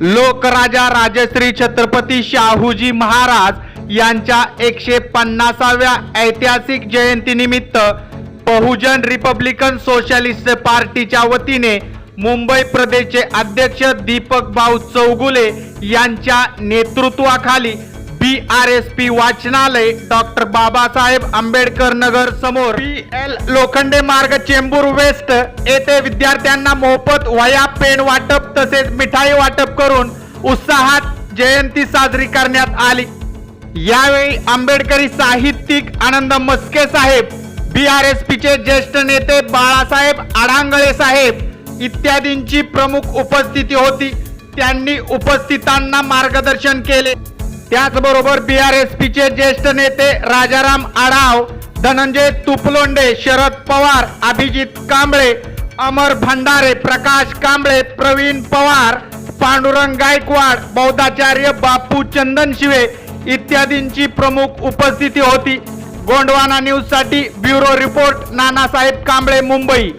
लोकराजा राजश्री छत्रपती शाहूजी महाराज यांच्या एकशे पन्नासाव्या ऐतिहासिक जयंतीनिमित्त बहुजन रिपब्लिकन सोशलिस्ट पार्टीच्या वतीने मुंबई प्रदेशचे अध्यक्ष दीपक भाऊ चौगुले यांच्या नेतृत्वाखाली बी आर एस पी वाचनालय डॉक्टर बाबासाहेब आंबेडकर नगर समोर. पी एल लोखंडे मार्ग चेंबूर वेस्ट. येथे विद्यार्थ्यांना मोफत वया पेन वाटप तसेच मिठाई वाटप करून उत्साहात जयंती साजरी करण्यात आली. यावेळी आंबेडकरी साहित्यिक आनंद मस्के साहेब बी आर एस पीचे ज्येष्ठ नेते बाळासाहेब आडांगळे साहेब इत्यादींची प्रमुख उपस्थिती होती. त्यांनी उपस्थितांना मार्गदर्शन केले. त्याचबरोबर बी आर एस पीचे ज्येष्ठ नेते राजाराम आढाव धनंजय तुपलोंडे शरद पवार अभिजित कांबळे अमर भंडारे प्रकाश कांबळे प्रवीण पवार पांडुरंग गायकवाड बौद्धाचार्य बापू चंदनशिवे इत्यादींची प्रमुख उपस्थिती होती. गोंडवाना न्यूजसाठी ब्युरो रिपोर्ट नानासाहेब कांबळे मुंबई.